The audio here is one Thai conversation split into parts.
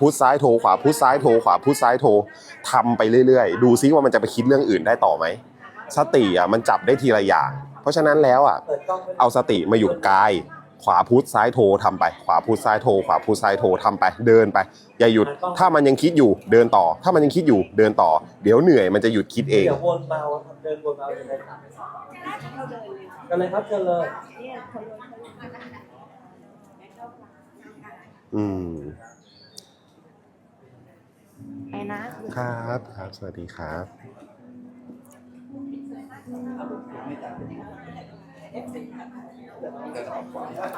พุทซ้ายโทรขวาพุทซ้ายโทรขวาพุทซ้ายโทรทำไปเรื่อยๆ ดูซิว่ามันจะไปคิดเรื่องอื่นได้ต่อไหมสติอะมันจับได้ทีละอย่าง เพราะฉะนั้นแล้วอะเปิดกล้องไว้เอาสติมาอยู่กับกาย ขวาพุทซ้ายโทรทำไป ขวาพุทซ้ายโทรขวาพุทซ้ายโทรทำไปเดินไป อย่าหยุดถ้ามันยังคิดอยู่เดินต่อ ถ้ามันยังคิดอยู่เดินต่อ เดี๋ยวเหนื่อยมันจะหยุดคิดเองเดี๋ยววนเมาครับเดินวนเมาอยู่ในถังกันเลยครับเชิญเลยอืม นะ ครับครับ สวัสดีครับ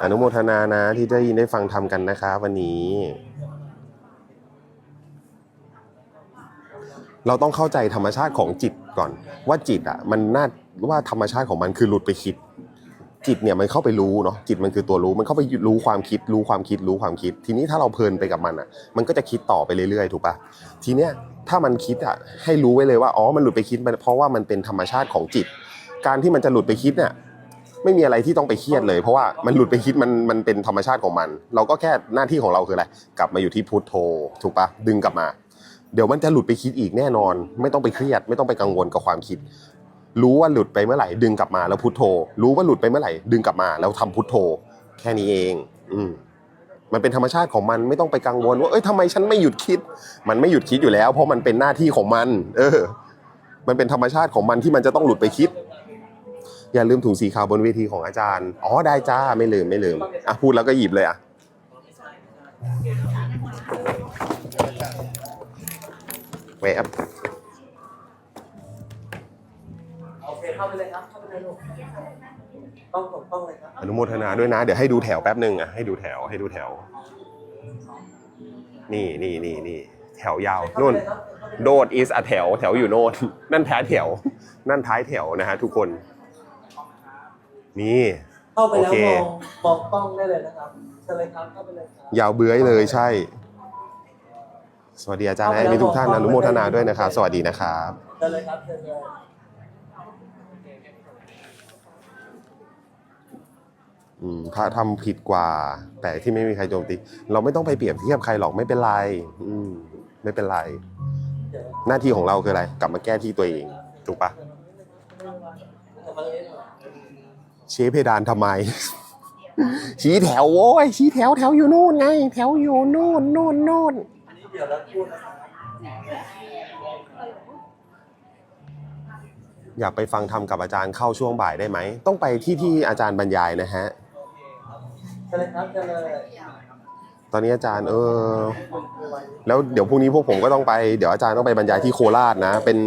อนุโมทนานะที่ได้ยินได้ฟังทำกันนะคะ วันนี้ เราต้องเข้าใจธรรมชาติของจิตก่อน ว่าจิตอะ มันน่าว่าธรรมชาติของมันคือหลุดไปคิด จิตเนี่ยมันเข้าไปรู้เนาะจิตมันคือตัวรู้มันเข้าไปรู้ความคิดรู้ความคิดรู้ความคิด ทีนี้ถ้าเราเพลินไปกับมันอะ มันก็จะคิดต่อไปเรื่อยๆถูกปะทีเนี้ยถ้ามันคิดอะให้รู้ไว้เลยว่าอ๋อมันหลุดไปคิดเพราะว่ามันเป็นธรรมชาติของจิต การที่มันจะหลุดไปคิดเนี่ยไม่มีอะไรที่ต้องไปเครียดเลย เพราะว่ามันหลุดไปคิดมันมันเป็นธรรมชาติของมัน เราก็แค่หน้าที่ของเราคืออะไรกลับมาอยู่ที่พุทโธถูกปะดึงกลับมา เดี๋ยวมันจะหลุดไปคิดอีกแน่นอน ไม่ต้องไปเครียด ไม่ต้องไปกังวลกับความคิด รู้ว่าหลุดไปเมื่อไหร่ดึงกลับมาแล้วพุทโธ รู้ว่าหลุดไปเมื่อไหร่ดึงกลับมาแล้วทำพุทโธ แค่นี้เอง อืมมันเป็นธรรมชาติของมันไม่ต้องไปกังวลว่าเอ้ยทำไมฉันไม่หยุดคิด มันไม่หยุดคิดอยู่แล้ว เพราะมันเป็นหน้าที่ของมัน เออ มันเป็นธรรมชาติของมันที่มันจะต้องหลุดไปคิด อย่าลืมถุงสีขาวบนเวทีของอาจารย์อ๋อได้จ้าไม่ลืมไม่ลืมอะพูดแล้วก็หยิบเลยอะแวบ ต้องผมต้องเลยครับอนุโมทนาด้วยนะ เดี๋ยวให้ดูแถวแป๊บหนึ่งอะให้ดูแถวให้ดูแถว นี่นี่นี่นี่แถวยาวนู่น โดดอีสอะแถวแถวอยู่โน่นนั่นท้ายแถว นั่นท้ายแถวนะฮะทุกคน นี่ เข้าไปแล้วโอเคมองมองกล้องได้เลยนะครับเชิญเลยครับเข้าไปเลยครับยาวเบื้อยเลยใช่ สวัสดีอาจารย์ให้มีทุกท่านอนุโมทนาด้วยนะครับ สวัสดีนะครับเชิญเลยครับเชิญเลย อืมพระทำผิดกว่า แต่ที่ไม่มีใครโจมตี เราไม่ต้องไปเปรียบเทียบใครหรอกไม่เป็นไรอืมไม่เป็นไร หน้าที่ของเราคืออะไร กลับมาแก้ที่ตัวเองถูกปะเดี๋ยเลยหน่อยเชฟเพดานทำไม ชี้แถวโว้ยชี้แถวแถวอยู่นู่นไง แถวอยู่นู่นนู่นนู่นอยาพูดนะครับอยากไปฟังธรรมกับอาจารย์เข้าช่วงบ่ายได้ไหม ต้องไปที่ที่อาจารย์บรรยายนะฮะ เชิญเลยครับเชิญเลยตอนนี้อาจารย์เออ แล้วเดี๋ยวพรุ่งนี้พวกผมก็ต้องไปเดี๋ยวอาจารย์ต้องไปบรรยายที่โคราชนะ เป็น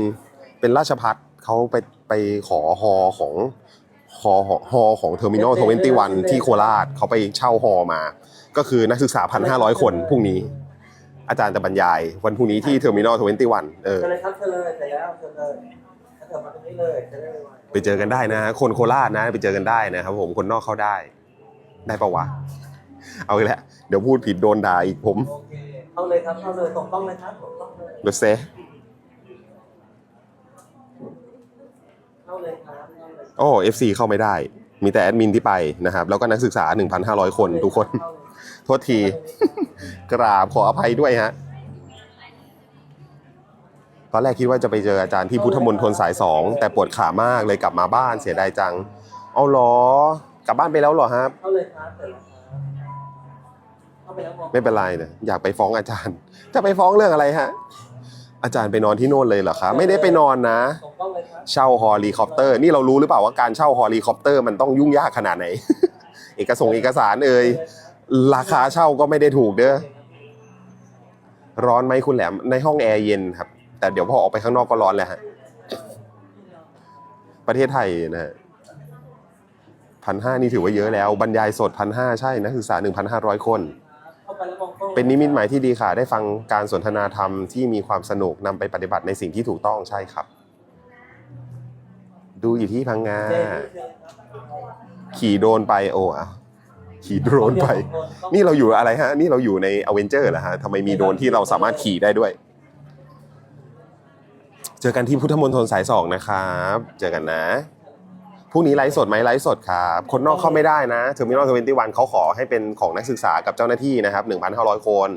เป็นราชพัฒเขาไปไปขอฮอของฮอฮอของเทอร์มินอลทเวนตี้วันที่โคราชเขาไปเช่าฮอมา ก็คือนักศึกษาพันห้าร้อยคนพรุ่งนี้ อาจารย์จะบรรยายวันพรุ่งนี้ที่เทอร์มินอลทเวนตี้วันเออเชิญเลยครับเชิญเลยเสร็จแล้วเชิญเลยถ้าเกิดมาตรงนี้เลยจะได้ไวไปเจอกันได้นะฮะคนโคราชนะ ไปเจอกันได้นะครับผมคนนอกเข้าได้ ได้ปะวะ เอาอีกแล้ว เดี๋ยวพูดผิดโดนด่าอีกผมๆโอเคเข้าเลยครับเข้าเลยส่งกล้องเลยครับส่งกล้องเลยเดอะเซเข้าเลยครับเข้าเลยโอ้เอฟซีเข้าไม่ได้ มีแต่แอดมินที่ไปนะครับ แล้วก็นักศึกษา 1,500 คนทุกคนเข้าเลยโทษที กราบขออภัยด้วยฮะ ตอนแรกคิดว่าจะไปเจออาจารย์ที่พุทธมณฑลสายสองแต่ปวดขามากเลยกลับมาบ้านเสียดายจัง เอาเหรอ กลับบ้านไปแล้วเหรอครับ เข้าเลยครับเสร็จแล้วครับเข้าไปแล้วมองไม่เป็นไรนะอยากไปฟ้องอาจารย์ จะไปฟ้องเรื่องอะไรฮะ อาจารย์ไปนอนที่โน่นเลยเหรอคะไม่ได้ไปนอนนะส่งกล้องเลยครับเช่าฮอลีคอปเตอร์ นี่เรารู้หรือเปล่าว่าการเช่าฮอลีคอปเตอร์มันต้องยุ่งยากขนาดไหน เอกสงค์เอกสารเอ่ยราคาเช่าก็ไม่ได้ถูกเด้อร้อนไหมคุณแหลมในห้องแอร์เย็นครับ แต่เดี๋ยวพอออกไปข้างนอกก็ร้อนแหละฮะประเทศไทยนะฮะ พันห้านี่ถือว่าเยอะแล้ว บรรยายสดพันห้าใช่นักศึกษาหนึ่งพันห้าร้อยคน เป็นนิมิตหมายที่ดีค่ะ ได้ฟังการสนทนาธรรมที่มีความสนุกนำไปปฏิบัติในสิ่งที่ถูกต้องใช่ครับ ดูอยู่ที่พังงาขี่โดนไปโอ้อะขี่โดรนไป นี่เราอยู่อะไรฮะ นี่เราอยู่ในอเวนเจอร์เหรอฮะทำไมมีโดรนที่เราสามารถขี่ได้ด้วย เจอกันที่พุทธมณฑลสายสองนะครับ เจอกันนะ พรุ่งนี้ไลฟ์สดไหมไลฟ์สดครับคนนอกเข้าไม่ได้นะเทอร์มินอลทเวนตี้วันเขาขอให้เป็นของนักศึกษากับเจ้าหน้าที่นะครับ1,500 คน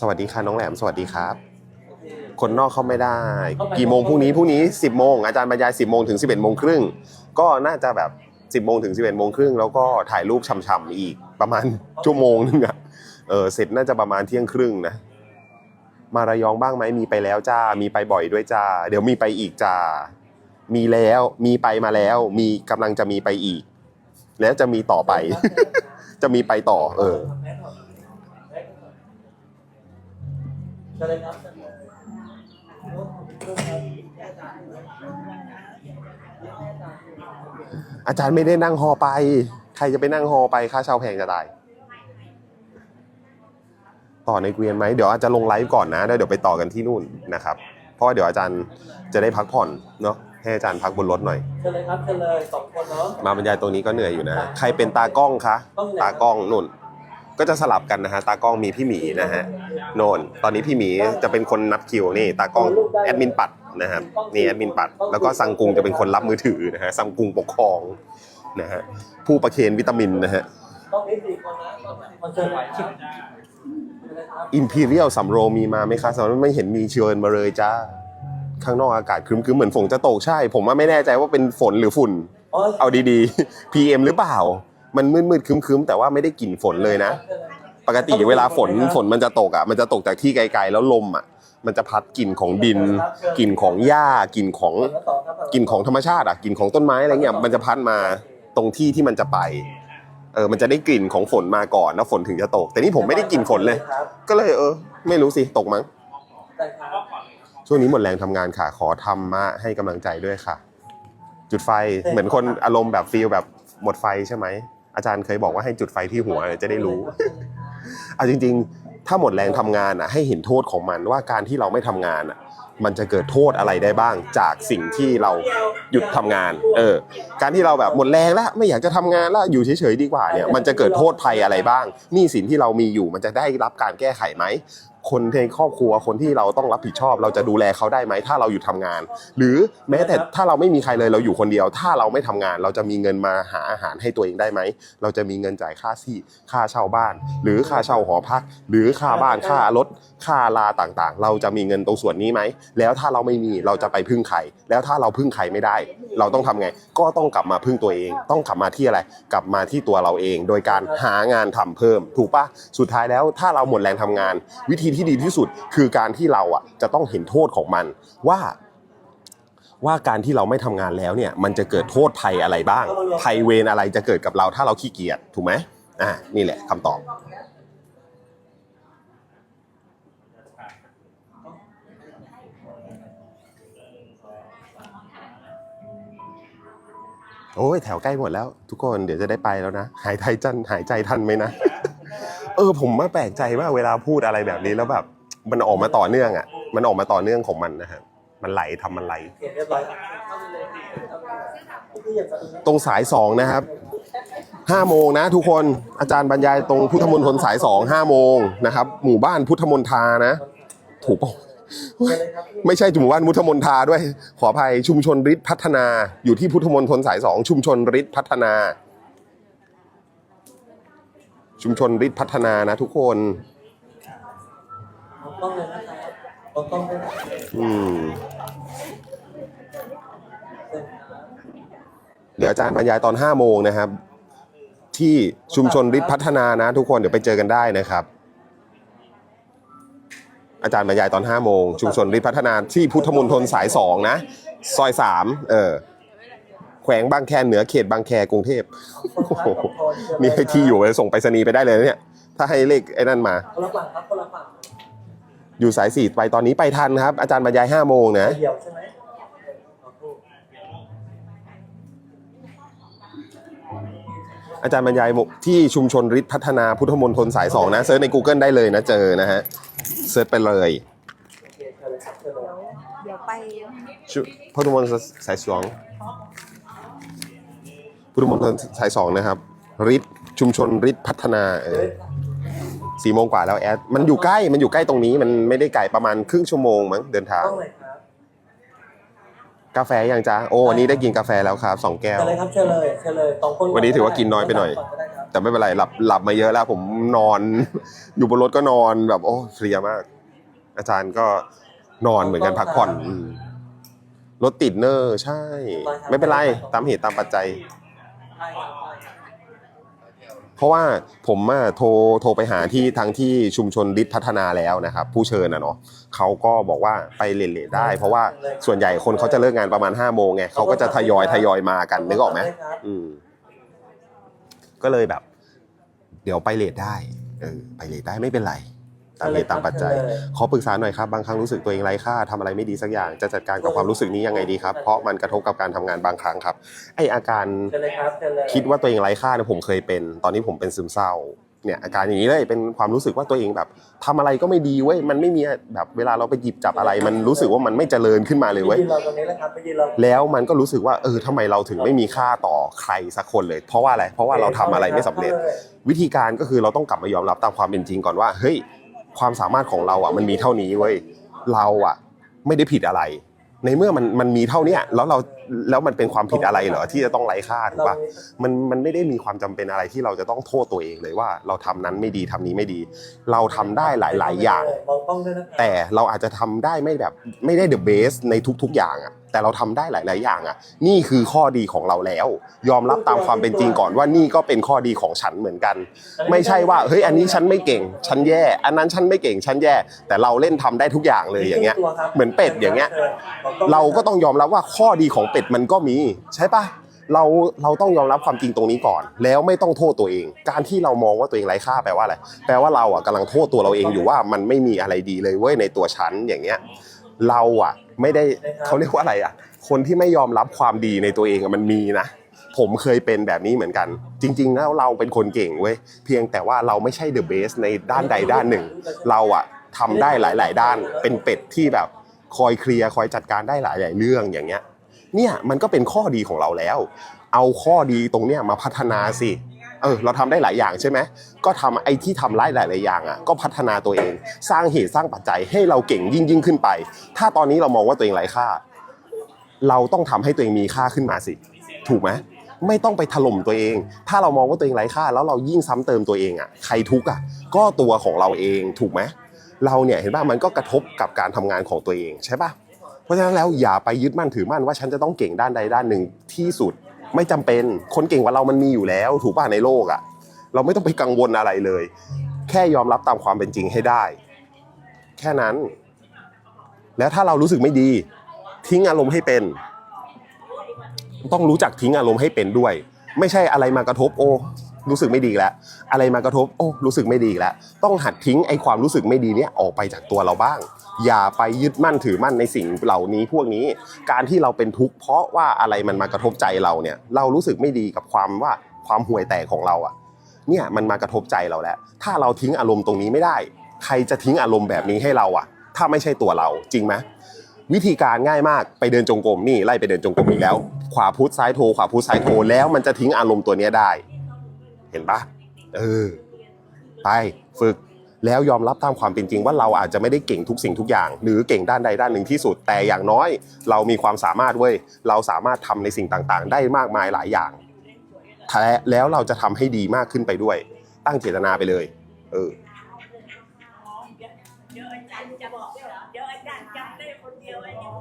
สวัสดีค่ะน้องแหลมสวัสดีครับ คนนอกเข้าไม่ได้ กี่โมงพรุ่งนี้พรุ่งนี้ 10โมงอาจารย์บรรยาย 10โมงถึง 11โมงครึ่งก็น่าจะแบบ 10โมงถึง 11โมงครึ่งแล้วก็ถ่ายรูปช่ำๆอีกประมาณชั่วโมงนึงอะเออเสร็จน่าจะประมาณเที่ยงครึ่งนะมาระยองบ้างไหมมีไปแล้วจ้ามีไปบ่อยด้วยจ้า เดี๋ยวมีไปอีกจ้า มีแล้วมีไปมาแล้ว มีกำลังจะมีไปอีก แล้วจะมีต่อไป จะมีไปต่อ เออ เชิญเลยครับอาจารย์ไม่ได้นั่งฮอไป ใครจะไปนั่งฮอไปค่าเช่าแพงจะตาย ต่อในเกวียนไหม เดี๋ยวอาจจะลงไลฟ์ก่อนนะแล้วเดี๋ยวไปต่อกันที่นู่นนะครับ เพราะว่าเดี๋ยวอาจารย์จะได้พักผ่อนเนาะ ให้อาจารย์พักบนรถหน่อยเชิญเลยครับเชิญเลยสองคนเนาะมาบรรยายตรงนี้ก็เหนื่อยอยู่นะ ใครเป็นตากล้องคะตากล้องนุ่น ก็จะสลับกันนะฮะตากล้องมีพี่หมีนะฮะโนนตอนนี้พี่หมีจะเป็นคนนับคิวนี่ ตากล้องแอดมินปัดนะครับนี่แอดมินปัด แล้วก็ซังกุงจะเป็นคนรับมือถือนะฮะซังกุงปกครองนะฮะผู้ประเคนวิตามินนะฮะต้องมีสี่คนนะต้องมีคนเชิญไหวชิมเชิญเลยครับอิมพีเรียลสำโรงมีมาไหมคะสำหรับไม่เห็นมีเชิญมาเลยจ้า ข้างนอกอากาศครึ้มๆเหมือนฝนจะตกใช่ ผมว่าไม่แน่ใจว่าเป็นฝนหรือฝุ่นอ๋อเอาดีๆ PM หรือเปล่า มันมืดๆครึ้มๆแต่ว่าไม่ได้กลิ่นฝนเลยนะเชิญเลยครับปกติเวลาฝนฝนมันจะตกอะ มันจะตกจากที่ไกลๆแล้วลมอะ มันจะพัดกลิ่นของดิน กลิ่นของหญ้ากลิ่นของคนละสองครับกลิ่นของธรรมชาติอะกลิ่นของต้นไม้อะไรเงี้ยมันจะพัดมาตรงที่ที่มันจะไปเออมันจะได้กลิ่นของฝนมาก่อนแล้วฝนถึงจะตก แต่นี่ผมไม่ได้กลิ่นฝนเลยครับก็เลยเออ ไม่รู้สิตกมั้งได้ครับ ช่วงนี้หมดแรงทำงานค่ะ ขอทำมาให้กำลังใจด้วยค่ะ จุดไฟเหมือนคนอารมณ์แบบฟีลแบบหมดไฟใช่ไหมอาจารย์เคยบอกว่าให้จุดไฟที่หัวจะได้รู้เอาจริง ๆ ถ้าหมดแรงทำงานอะ ให้เห็นโทษของมันว่าการที่เราไม่ทำงานอะ มันจะเกิดโทษอะไรได้บ้าง จากสิ่งที่เราหยุดทำงาน เออ การที่เราแบบหมดแรงแล้วไม่อยากจะทำงานแล้วอยู่เฉยๆดีกว่าเนี่ย มันจะเกิดโทษภัยอะไรบ้างหนี้สินที่เรามีอยู่มันจะได้รับการแก้ไขไหม คนในครอบครัวคนที่เราต้องรับผิดชอบ เราจะดูแลเขาได้ไหมถ้าเราอยู่ทำงาน หรือแม้แต่ถ้าเราไม่มีใครเลยเราอยู่คนเดียว ถ้าเราไม่ทำงาน เราจะมีเงินมาหาอาหารให้ตัวเองได้ไหมเราจะมีเงินจ่ายค่าที่ค่าเช่าบ้าน หรือค่าเช่าหอพัก หรือค่าบ้านค่ารถค่าลาต่างๆ เราจะมีเงินตรงส่วนนี้ไหมแล้วถ้าเราไม่มีเราจะไปพึ่งใครแล้วถ้าเราพึ่งใครไม่ได้ เราต้องทำไง ก็ต้องกลับมาพึ่งตัวเอง ต้องกลับมาที่อะไร กลับมาที่ตัวเราเอง โดยการหางานทำเพิ่ม ถูกปะสุดท้ายแล้วถ้าเราหมดแรงทำงาน วิธีที่ดีที่สุด คือการที่เราอะจะต้องเห็นโทษของมันว่าว่าการที่เราไม่ทำงานแล้วเนี่ยมันจะเกิดโทษภัยอะไรบ้าง ภัยเวรอะไรจะเกิดกับเราถ้าเราขี้เกียจถูกไหมอ่านี่แหละคำตอบโอ้ยแถวใกล้หมดแล้ว ทุกคนเดี๋ยวจะได้ไปแล้วนะ หายใจจันหายใจทันไหมนะ เออผมมาแปลกใจมากเวลาพูดอะไรแบบนี้แล้วแบบ มันออกมาต่อเนื่องอะ มันออกมาต่อเนื่องของมันนะฮะมันไหลทำมันไหลโอเคเรียบร้อยตรงสายสองนะครับห้าโมงนะทุกคนอาจารย์บรรยายตรงพุทธมณฑลสายสองห้าโมงนะครับ หมู่บ้านพุทธมณฑานะ ถูกปะไม่ใช่หมู่บ้านพุทธมณฑาด้วย ขออภัยชุมชนฤทธิ์พัฒนา อยู่ที่พุทธมณฑลสายสองชุมชนฤทธิ์พัฒนา ชุมชนฤทธิ์พัฒนานะทุกคนเอากล้องเลยนะครับเอากล้องเลยนะครับอืมเชิญครับเดี๋ยวอาจารย์บรรยายตอน5โมงนะครับ ที่ชุมชนฤทธิ์พัฒนานะ ทุกคนเดี๋ยวไปเจอกันได้นะครับ อาจารย์บรรยายตอน5โมงชุมชนฤทธิ์พัฒนาที่พุทธมณฑลสาย2นะ ซอย3เออแข วงบางแคเหนือเขตบางแคกรุงเทพโอ้โหมีให้ที่อยู่เลยส่งไปรษณีย์ไปได้เลยนะเนี่ย ถ้าให้เลขไอ้นั่นมา คนละฝั่งครับคนละฝั่งอยู่สายสี่ไปตอนนี้ไปทันครับ อาจารย์บรรยาย5โมงนะ เดี่ยวใช่ไหมเอาคู่อาจารย์บรรยายที่ชุมชนฤทธิ์พัฒนาพุทธมณฑลสายสองนะเซิร์ชใน Google ได้เลยนะเจอนะฮะเซิร์ชไปเลยโอเคเชิญเลยครับเชิญเลย เดี๋ยวไป ชุพุทธมณฑลสายสอง พุทธมณฑลสายสองนะครับฤทธิ์ชุมชนฤทธิ์พัฒนาเออสี่โมงกว่าแล้วแอดมันอยู่ใกล้มันอยู่ใกล้ตรงนี้มันไม่ได้ไกลประมาณครึ่งชั่วโมงมั้งเดินทาง ต้องเลยครับกาแฟยังจ้าโอ้วันนี้ได้กินกาแฟแล้วครับสองแก้ว เชิญเลยครับเชิญเลยเชิญเลยสองคนวันนี้ถือว่ากินน้อยไปหน่อยก่ก็ได้ครับแต่ไม่เป็นไรหลับหลับมาเยอะแล้ว ผมนอน อยู่บนรถก็นอนแบบโอ้เพลียมาก อาจารย์ก็นอนเหมือนกันพักผ่อนอืมรถติดเนอร์ใช่ ไม่เป็นไรตามเหตุตามปัจจัยใช่ครับใช่ เพราะว่าผมอะโทรโทรไปหาที่ทางที่ชุมชนดิษพัฒนาแล้วนะครับ ผู้เชิญนะเนาะเขาก็บอกว่าไปเลทเลทได้ เพราะว่าส่วนใหญ่คนเขาจะเลิกงานประมาณ5้าโมงไงเขาก็จะทยอยทยอยมากันนึกออกไหมอืมก็เลยแบบ เดี๋ยวไปเลทได้เออไปเลทได้ไม่เป็นไร ตามเหตุตามปัจจัยเชิญเลยขอปรึกษาหน่อยครับบางครั้งรู้สึกตัวเองไร้ค่าทำอะไรไม่ดีสักอย่างจะจัดการกับความรู้สึกนี้ยังไงดีครับ เพราะมันกระทบกับการทำงานบางครั้งครับ ไออาการเชิญเลยครับเชิญเลยคิดว่าตัวเองไร้ค่าเนี่ยผมเคยเป็น ตอนนี้ผมเป็นซึมเศร้าเนี่ยอาการอย่างนี้เลยเป็นความรู้สึกว่าตัวเองแบบทำอะไรก็ไม่ดีเว้ยมันไม่มีแบบเวลาเราไปหยิบจับอะไร มันรู้สึกว่ามันไม่เจริญขึ้นมาเลยไปเว้ยยืนรอตรงนี้แล้วครับไปยืนรอแล้วมันก็รู้สึกว่าเออทำไมเราถึงไม่มีค่าต่อใครสักคนเลย เพราะว่าอะไรเพราะว่าเราทำอะไรไม่สำเร็จ วิธีการก็คือเราต้องกลับมายอมรับตามความเป็นจริงก่อนว่าเฮ้ย ความสามารถของเราอะมันมีเท่านี้เว้ยเราอะไม่ได้ผิดอะไร ในเมื่อมันมันมีเท่าเนี้ยแล้วเราแล้วมันเป็นความผิดอะไรเหรอที่จะต้องไร้ค่าถูกปะมันมันไม่ได้มีความจำเป็นอะไรที่เราจะต้องโทษตัวเองเลยว่า เราทำนั้นไม่ดีทำนี้ไม่ดี เราทำได้หลาย ๆ อย่างมองกล้องด้วยนะครับแต่เราอาจจะทำได้ไม่แบบไม่ได้เดอะเบสในทุก ๆ อย่างอะ แต่เราทำได้หลาย ๆ อย่างอะ นี่คือข้อดีของเราแล้ว ยอมรับตามความเป็นจริงก่อนว่านี่ก็เป็นข้อดีของฉันเหมือนกัน ไม่ใช่ว่าเฮ้ยอันนี้ฉันไม่เก่ง ฉันแย่ อันนั้นฉันไม่เก่งฉันแย่ แต่เราเล่นทำได้ทุกอย่างเลยอย่างเงี้ย เหมือนเป็ดอย่างเงี้ย เราก็ต้องยอมรับว่าข้อดีของเป็ดมันก็มี ใช่ปะเราเราต้องยอมรับความจริงตรงนี้ก่อน แล้วไม่ต้องโทษตัวเอง การที่เรามองว่าตัวเองไร้ค่าแปลว่าอะไรแปลว่าเราอะกำลังโทษตัวเราเองอยู่ว่ามันไม่มีอะไรดีเลยเว้ยในตัวฉันอย่างเงี้ย เราอะ ไม่ได้เขาเรียกว่าอะไรอะ คนที่ไม่ยอมรับความดีในตัวเองมันมีนะผมเคยเป็นแบบนี้เหมือนกัน จริง ๆ แล้วเราเป็นคนเก่งเว้ยเพียงแต่ว่าเราไม่ใช่เดอะเบสในด้านใดด้านหนึ่ง เราอะทำได้หลาย ๆ ด้านเป็นเป็ดที่แบบคอยเคลียร์คอยจัดการได้หลาย ๆ เรื่องอย่างเงี้ยเนี่ยมันก็เป็นข้อดีของเราแล้ว เอาข้อดีตรงเนี้ยมาพัฒนาสิ เออเราทำได้หลายอย่างใช่ไหมก็ทำไอ้ที่ทำไล่หลายๆอย่างอะก็พัฒนาตัวเอง สร้างเหตุสร้างปัจจัยให้เราเก่งยิ่งยิ่งขึ้นไป ถ้าตอนนี้เรามองว่าตัวเองไร้ค่า เราต้องทำให้ตัวเองมีค่าขึ้นมาสิ ถูกไหมไม่ต้องไปถล่มตัวเอง ถ้าเรามองว่าตัวเองไร้ค่า แล้วเรายิ่งซ้ำเติมตัวเองอะใครทุกข์อะก็ตัวของเราเองถูกไหมเราเนี่ยเห็นป่ะมันก็กระทบกับการทำงานของตัวเองใช่ป่ะเพราะฉะนั้นแล้วอย่าไปยึดมั่นถือมั่นว่าฉันจะต้องเก่งด้านใดด้านหนึ่งที่สุด ไม่จำเป็นคนเก่งกว่าเรามันมีอยู่แล้ว ถูกป่ะในโลกอะ เราไม่ต้องไปกังวลอะไรเลย แค่ยอมรับตามความเป็นจริงให้ได้ แค่นั้น แล้วถ้าเรารู้สึกไม่ดี ทิ้งอารมณ์ให้เป็น ต้องรู้จักทิ้งอารมณ์ให้เป็นด้วย ไม่ใช่อะไรมากระทบโอ้รู้สึกไม่ดีแล้วอะไรมากระทบโอ้รู้สึกไม่ดีแล้วต้องหัดทิ้งไอ้ความรู้สึกไม่ดีเนี้ยออกไปจากตัวเราบ้าง อย่าไปยึดมั่นถือมั่นในสิ่งเหล่านี้พวกนี้ การที่เราเป็นทุกข์เพราะว่าอะไรมันมากระทบใจเราเนี่ย เรารู้สึกไม่ดีกับความว่าความห่วยแตกของเราอะ เนี่ยมันมากระทบใจเราแล้ว ถ้าเราทิ้งอารมณ์ตรงนี้ไม่ได้ ใครจะทิ้งอารมณ์แบบนี้ให้เราอะ ถ้าไม่ใช่ตัวเราจริงไหมวิธีการง่ายมากไปเดินจงกรมนี่ไล่ไปเดินจงกรมอีกแล้ว ขวาพุทธซ้ายโทขวาพุทธซ้ายโทแล้วมันจะทิ้งอารมณ์ตัวนี้ได้ เห็นปะเออไปฝึก แล้วยอมรับตามความเป็นจริงว่าเราอาจจะไม่ได้เก่งทุกสิ่งทุกอย่าง หรือเก่งด้านใดด้านหนึ่งที่สุดแต่อย่างน้อย เรามีความสามารถเว้ยเราสามารถทำในสิ่งต่างๆ ได้มากมายหลายอย่างแล้วเราจะทำให้ดีมากขึ้นไปด้วย ตั้งเจตนาไปเลย เออเดี๋ยวอาจารย์จะบอกเดี๋ยวอาจารย์จำได้คนเดียวไอ้เด็ก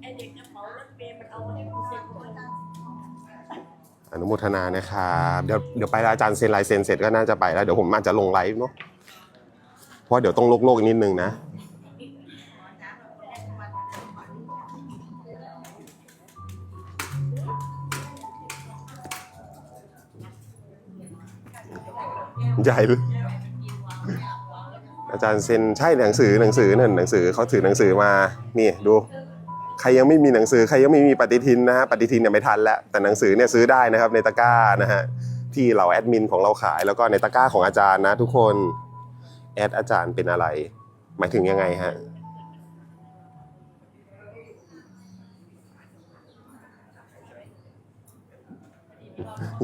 ไอ้เด็กระเป๋ารถเมล์มันเอาให้กูเซ็นตัวอาจารย์ อนุโมทนานะครับเดี๋ยวเดี๋ยวไปแล้วอาจารย์เซ็นลายเซ็นเสร็จก็น่าจะไปแล้วเดี๋ยวผมอาจจะลงไลฟ์เนาะเพราะเดี๋ยวต้องโลกโลกนิดนึงนะใหญ่เลยอาจารย์เซ็นใช่หนังสือหนังสือนั่นหนังสือเขาถือหนังสือมานี่ดู ครยังไม่มีหนังสือใครยังไม่มีปฏิทินนะฮะปฏิทินเนี่ยไม่ทันแล้วแต่หนังสือเนี่ยซื้อได้นะครับในตะกร้านะฮะที่เราแอดมินของเราขายแล้วก็ในตะกร้าของอาจารย์นะทุกคนแอดอาจารย์เป็นอะไร หมายถึงยังไงฮะ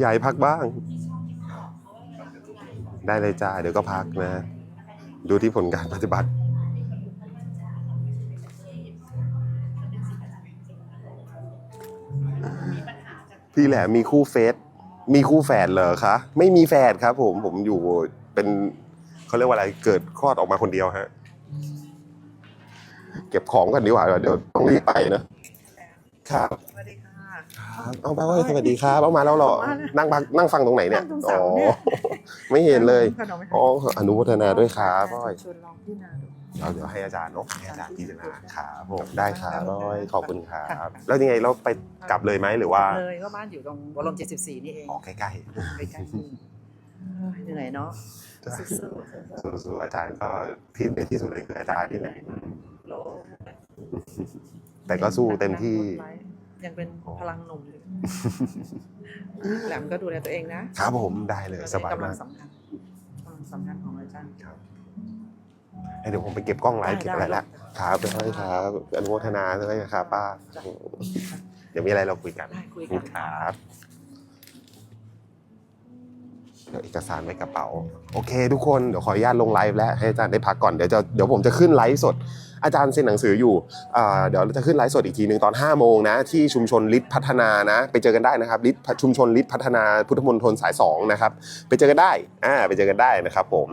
ยายพักบ้าง ได้เลยจ้าเดี๋ยวก็พักนะ ดูที่ผลการปฏิบัติ พี่แหลมมีคู่เฟซมีคู่แฝดเหรอคะไม่มีแฝดครับ ผมผมอยู่เป็นเขาเรียกว่าอะไรเกิดคลอดออกมาคนเดียวฮะ เก็บของกันดีกว่าเดี๋ยวต้องรีบไปนะ ครับ สวัสดี ค่ะครับเอาไปเว้ยสวัสดีครับเอามาแล้วเหรอมาแล้วนั่งพักนั่งฟังตรงไหนเนี่ยนั่งตรงอ๋เสาอเนี่ย ไม่เห็นเลยขนมไหมคะอ๋ออนุโมทนาด้วยครับพ่อยชวนลองที่นาดูเอาเดี๋ยวให้อาจารย์เนาะให้อาจารย์พิจารณาครับผมได้ครับพ่อยขอบคุณครับแล้วยังไงเราไปกลับเลยไหมหรือว่าเลยก็บ้านอยู่ตรงวรม74 นี่เองออกใกล้ใกล้ๆนี่เอ้ยเหนื่อยเนาะๆสู้สู้ๆอาจารย์ก็ที่เหนือที่สุดเลยคืออาจารย์นี่แหละๆโลแต่ก็สู้เต็มที่ ยังเป็นพลังหนุ่มอยู่แหลมก็ดูแลตัวเองนะครับผมได้เลยสบายกำลัมางกสำคัญกำลังสำคัญของอาจารย์เดี๋ยวผมไปเก็บกล้องไลฟ์เก็บอะไรละครับไปให้ครับอนุโมทนาด้วยครับป้าจ้ะเดี๋ยวมีอะไรเราคุยกันได้คุยกันครับเดี๋ยวเอกสารไว้กระเป๋า โอเค ทุกคนเดี๋ยวขออนุญาตลงไลฟ์แล้วให้อาจารย์ได้พักก่อนเดี๋ยวจะเดี๋ยวผมจะขึ้นไลฟ์สด อาจารย์เซ็นหนังสืออยู่เดี๋ยวจะขึ้นไลฟ์สดอีกทีหนึ่งตอน5โมงนะที่ชุมชนลิศพัฒนานะ ไปเจอกันได้นะครับลิศชุมชนลิศพัฒนาพุทธมณฑลสาย2นะครับไปเจอกันได้อ่าไปเจอกันได้นะครับผม